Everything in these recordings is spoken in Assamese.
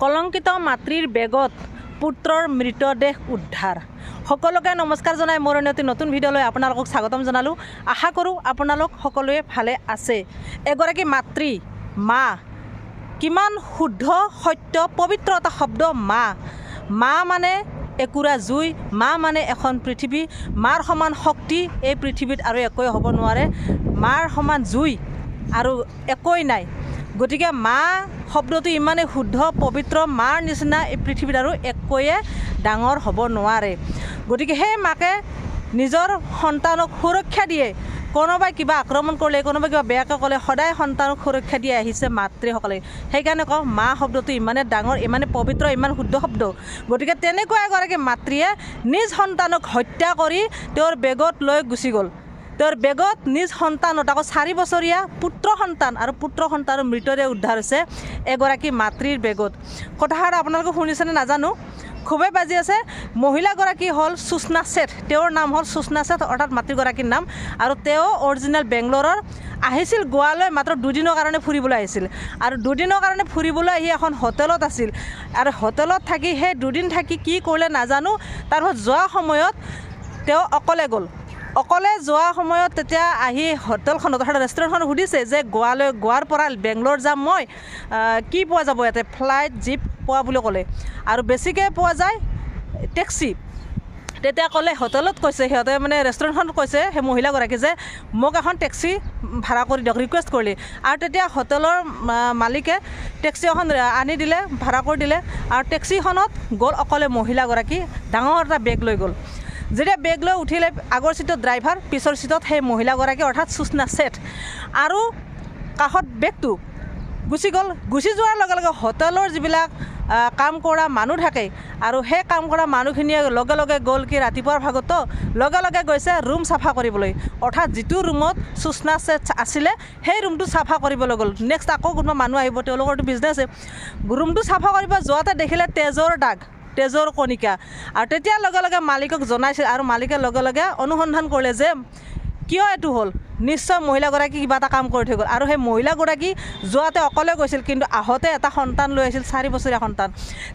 কলংকিত মাতৃৰ বেগত পুত্ৰৰ মৃতদেহ উদ্ধাৰ। সকলোকে নমস্কাৰ জনাই মোৰ এটি নতুন ভিডিঅ'লৈ আপোনালোকক স্বাগতম জনালোঁ। আশা কৰোঁ আপোনালোক সকলোৱে ভালে আছে। এগৰাকী মাতৃ মা কিমান শুদ্ধ সত্য পবিত্ৰ এটা শব্দ মা। মা মানে একুৰা জুই মা মানে এখন পৃথিৱী। মাৰ সমান শক্তি এই পৃথিৱীত আৰু একোৱে হ'ব নোৱাৰে। মাৰ সমান জুই আৰু একোৱেই নাই। গতিকে মা শব্দটো ইমানেই শুদ্ধ পবিত্ৰ মাৰ নিচিনা এই পৃথিৱীত আৰু একোৱে ডাঙৰ হ'ব নোৱাৰে। গতিকে সেই মাকে নিজৰ সন্তানক সুৰক্ষা দিয়ে। কোনোবাই কিবা আক্ৰমণ কৰিলে কোনোবাই কিবা বেয়াকৈ ক'লে সদায় সন্তানক সুৰক্ষা দি আহিছে মাতৃসকলে। সেইকাৰণে কওঁ মা শব্দটো ইমানে ডাঙৰ ইমানে পবিত্ৰ ইমান শুদ্ধ শব্দ। গতিকে তেনেকুৱা এগৰাকী মাতৃয়ে নিজ সন্তানক হত্যা কৰি তেওঁৰ বেগত লৈ গুচি গ'ল। তেওঁৰ বেগত নিজ সন্তানত, আকৌ চাৰি বছৰীয়া পুত্ৰ সন্তান আৰু পুত্ৰ সন্তানৰ মৃতদেহ উদ্ধাৰ হৈছে এগৰাকী মাতৃৰ বেগত। কথাষাৰ আপোনালোকে শুনিছেনে নাজানো? খুবেই বাজি আছে। মহিলাগৰাকী হ'ল সুস্না শেঠ তেওঁৰ নাম হ'ল সুস্না শেঠ অৰ্থাৎ মাতৃগৰাকীৰ নাম। আৰু তেওঁ অৰিজিনেল বেংগলোৰৰ, আহিছিল গোৱালৈ মাত্ৰ দুদিনৰ কাৰণে ফুৰিবলৈ আহিছিল। আৰু দুদিনৰ কাৰণে ফুৰিবলৈ আহি এখন হোটেলত আছিল। আৰু হোটেলত থাকি, সেই দুদিন থাকি কি কৰিলে নাজানো তাৰপাছত যোৱা সময়ত তেওঁ অকলে গ'ল। অকলে যোৱা সময়ত তেতিয়া আহি হোটেলখনত অৰ্থাৎ ৰেষ্টুৰেণ্টখনত সুধিছে যে গোৱালৈ গোৱাৰ পৰা বেংগলোৰ যাম মই কি পোৱা যাব ইয়াতে? ফ্লাইট জীপ পোৱা বুলি ক'লে। আৰু বেছিকৈ পোৱা যায় টেক্সি তেতিয়া ক'লে হোটেলত কৈছে সিহঁতে মানে ৰেষ্টুৰেণ্টখনত কৈছে সেই মহিলাগৰাকী যে মোক এখন টেক্সি ভাড়া কৰি দিয়ক ৰিকুৱেষ্ট কৰিলে। আৰু তেতিয়া হোটেলৰ মালিকে টেক্সি এখন আনি দিলে ভাড়া কৰি দিলে। আৰু টেক্সিখনত গ'ল অকলে মহিলাগৰাকী। ডাঙৰ এটা বেগ লৈ গ'ল। যেতিয়া বেগ লৈ উঠিলে আগৰ ছিটত ড্ৰাইভাৰ পিছৰ ছিটত সেই মহিলাগৰাকী অৰ্থাৎ সুস্না শেঠ আৰু কাষত বেগটো গুচি গ'ল। গুচি যোৱাৰ লগে লগে হোটেলৰ যিবিলাক কাম কৰা মানুহ থাকে আৰু সেই কাম কৰা মানুহখিনিয়ে লগে লগে গ'ল কি ৰাতিপুৱাৰ ভাগতো। লগে লগে গৈছে ৰুম চাফা কৰিবলৈ। অৰ্থাৎ যিটো ৰুমত সুস্না ছেট আছিলে, সেই ৰুমটো চাফা কৰিবলৈ গ'ল। নেক্সট আকৌ কোনোবা মানুহ আহিব তেওঁলোকৰতো বিজনেছে ৰুমটো চাফা কৰিব যোৱাতে দেখিলে তেজৰ দাগ। তেজৰ কণিকা। আৰু তেতিয়া লগে লগে মালিকক জনাইছিল আৰু মালিকে লগে লগে অনুসন্ধান কৰিলে যে, কিয় এইটো হ'ল? নিশ্চয় মহিলাগৰাকী কিবা এটা কাম কৰি থৈ গ'ল। আৰু সেই মহিলাগৰাকী যোৱাতে অকলে গৈছিল, কিন্তু আহোঁতে এটা সন্তান লৈ আহিছিল, চাৰি বছৰীয়া সন্তান।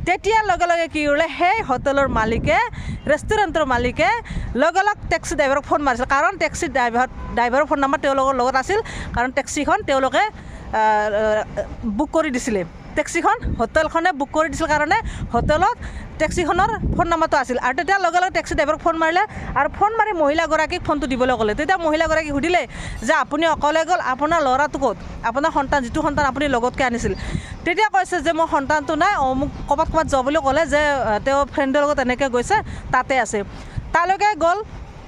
তেতিয়া লগে লগে কি কৰিলে, সেই হোটেলৰ মালিকে, ৰেষ্টুৰেণ্টৰ মালিকে লগে লগ টেক্সি ড্ৰাইভাৰক ফোন মাৰিছিল। কাৰণ টেক্সি ড্ৰাইভাৰ, ড্ৰাইভাৰৰ ফোন নাম্বাৰ তেওঁলোকৰ লগত আছিল। কাৰণ টেক্সিখন তেওঁলোকে বুক কৰি দিছিলে। টেক্সিখন হোটেলখনে বুক কৰি দিছিল কাৰণে হোটেলত টেক্সিখনৰ ফোন নাম্বাৰটো আছিল। আৰু তেতিয়া লগে লগে টেক্সি ড্ৰাইভাৰক ফোন মাৰিলে আৰু ফোন মাৰি মহিলাগৰাকীক ফোনটো দিবলৈ ক'লে। তেতিয়া মহিলাগৰাকীক সুধিলে যে আপুনি অকলে গ'ল আপোনাৰ ল'ৰাটো ক'ত? আপোনাৰ সন্তান যিটো সন্তান আপুনি লগতকৈ আনিছিল। তেতিয়া কৈছে যে মোৰ সন্তানটো নাই অঁ মোক ক'ৰবাত ক'ৰবাত যাব বুলি ক'লে যে তেওঁ ফ্ৰেণ্ডৰ লগত এনেকৈ গৈছে তাতে আছে। তালৈকে গ'ল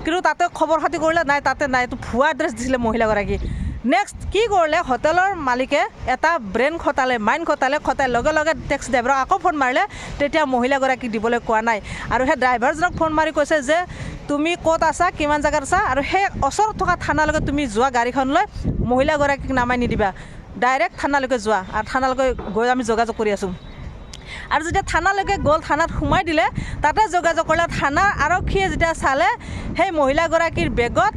কিন্তু তাতে খবৰ খাতি কৰিলে নাই তাতে নাই এইটো ভুৱা এড্ৰেছ দিছিলে মহিলাগৰাকী নেক্সট কি কৰিলে হোটেলৰ মালিকে এটা ব্ৰেইন খটালে মাইণ্ড খটালে খটাই লগে লগে টেক্সি ড্ৰাইভাৰক আকৌ ফোন মাৰিলে তেতিয়া মহিলাগৰাকীক দিবলৈ কোৱা নাই। আৰু সেই ড্ৰাইভাৰজনক ফোন মাৰি কৈছে যে তুমি ক'ত আছা কিমান জেগাত আছা? আৰু সেই ওচৰত থকা থানালৈকে তুমি যোৱা গাড়ীখনলৈ মহিলাগৰাকীক নামাই নিদিবা। ডাইৰেক্ট থানালৈকে যোৱা আৰু থানালৈকে গৈ আমি যোগাযোগ কৰি আছোঁ। আৰু যেতিয়া থানালৈকে গ'ল থানাত সোমাই দিলে তাতে যোগাযোগ কৰিলে থানাৰ আৰক্ষীয়ে যেতিয়া চালে সেই মহিলাগৰাকীৰ বেগত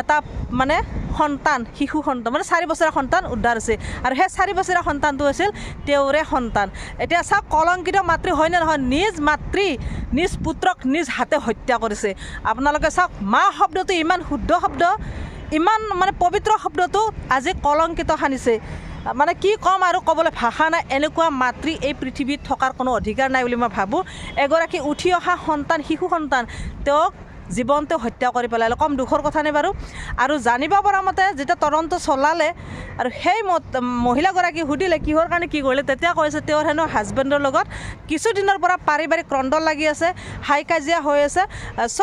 এটা মানে সন্তান শিশু সন্তান মানে চাৰি বছৰীয়া সন্তান উদ্ধাৰ হৈছে। আৰু সেই চাৰি বছৰীয়া সন্তানটো আছিল তেওঁৰে সন্তান। এতিয়া চাওক কলংকিত মাতৃ হয়নে নহয়? নিজ মাতৃ নিজ পুত্ৰক নিজ হাতে হত্যা কৰিছে। আপোনালোকে চাওক মা শব্দটো ইমান শুদ্ধ শব্দ ইমান মানে পবিত্ৰ শব্দটো আজি কলংকিত সানিছে। মানে কি ক'ম আৰু ক'বলৈ ভাষা নাই এনেকুৱা মাতৃ এই পৃথিৱীত থকাৰ কোনো অধিকাৰ নাই বুলি মই ভাবোঁ। এগৰাকী উঠি অহা সন্তান শিশু সন্তান তেওঁক জীৱনটো হত্যা কৰি পেলালে। কম দুখৰ কথা নে বাৰু? আৰু জানিব পৰা মতে যেতিয়া তদন্ত চলালে আৰু সেই মত- মহিলাগৰাকী সুধিলে কিহৰ কাৰণে কি কৰিলে? তেতিয়া কৈছে তেওঁৰ হেনো হাজবেণ্ডৰ লগত কিছুদিনৰ পৰা পাৰিবাৰিক ক্ৰণ্ডল লাগি আছে হাই কাজিয়া হৈ আছে চ'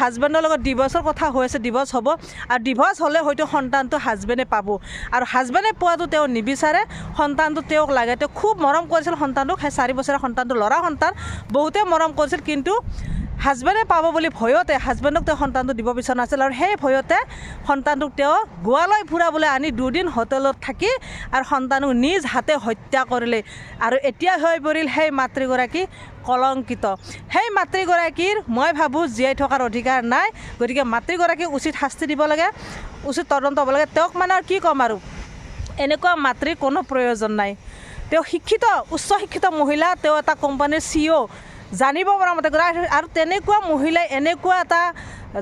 হাজবেণ্ডৰ লগত ডিভৰ্চৰ কথা হৈ আছে ডিভৰ্চ হ'ব। আৰু ডিভৰ্চ হ'লে হয়তো সন্তানটো হাজবেণ্ডে পাব। আৰু হাজবেণ্ডে পোৱাটো তেওঁ নিবিচাৰে সন্তানটো তেওঁক লাগে। তেওঁ খুব মৰম কৰিছিল সন্তানটোক। সেই চাৰি বছৰীয়া সন্তানটো ল'ৰা সন্তান। বহুতে মৰম কৰিছিল কিন্তু হাজবেণ্ডে পাব বুলি ভয়তে হাজবেণ্ডক তেওঁ সন্তানটো দিব বিচৰা নাছিল আৰু সেই ভয়তে সন্তানটোক তেওঁ গোৱালৈ ফুৰাবলৈ আনি দুদিন হোটেলত থাকি আৰু সন্তানক নিজ হাতে হত্যা কৰিলে। আৰু এতিয়া হৈ পৰিল সেই মাতৃগৰাকী কলংকিত। সেই মাতৃগৰাকীৰ মই ভাবোঁ জীয়াই থকাৰ অধিকাৰ নাই গতিকে মাতৃগৰাকীক উচিত শাস্তি দিব লাগে উচিত তদন্ত হ'ব লাগে। তেওঁক মানে আৰু কি ক'ম আৰু? এনেকুৱা মাতৃৰ কোনো প্ৰয়োজন নাই। তেওঁ শিক্ষিত উচ্চ শিক্ষিত মহিলা তেওঁ এটা কোম্পানীৰ চি অ' জানিব পৰা মতে আৰু তেনেকুৱা মহিলাই এনেকুৱা এটা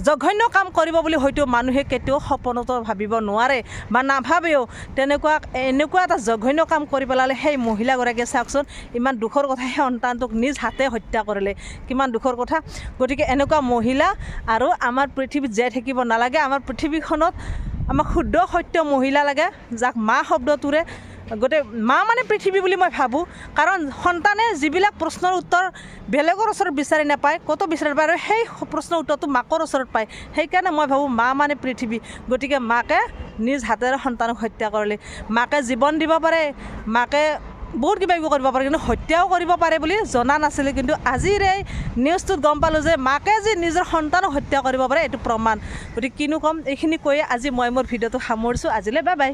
জঘন্য কাম কৰিব বুলি হয়তো মানুহে কেতিয়াও সপোনতো ভাবিব নোৱাৰে বা নাভাবেও। তেনেকুৱা এনেকুৱা এটা জঘন্য কাম কৰি পেলালে সেই মহিলাগৰাকীয়ে চাওকচোন ইমান দুখৰ কথা সেই সন্তানটোক নিজ হাতে হত্যা কৰিলে। কিমান দুখৰ কথা। গতিকে এনেকুৱা মহিলা আৰু আমাৰ পৃথিৱীত জীয়াই থাকিব নালাগে। আমাৰ পৃথিৱীখনত আমাক শুদ্ধ সত্য মহিলা লাগে যাক মা শব্দটোৰে গোটেই মা মানে পৃথিৱী বুলি মই ভাবোঁ, কাৰণ সন্তানে যিবিলাক প্ৰশ্নৰ উত্তৰ বেলেগৰ ওচৰত বিচাৰি নাপায়, ক'তো বিচাৰি নাপায়, আৰু সেই প্ৰশ্নৰ উত্তৰটো মাকৰ ওচৰত পায়। সেইকাৰণে মই ভাবোঁ মা মানে পৃথিৱী, গতিকে মাকে নিজ হাতেৰে সন্তানক হত্যা কৰিলে। মাকে জীৱন দিব পাৰে, মাকে বহুত কিবা কিবি কৰিব পাৰে, কিন্তু হত্যাও কৰিব পাৰে বুলি জনা নাছিলোঁ। কিন্তু আজিৰ এই নিউজটোত গম পালোঁ যে মাকে যে নিজৰ সন্তানক হত্যা কৰিব পাৰে, এইটো প্ৰমাণ। গতিকে কিনো ক'ম, এইখিনি কৈয়ে আজি মই মোৰ ভিডিঅ'টো সামৰিছোঁ। আজিলৈ বাই বাই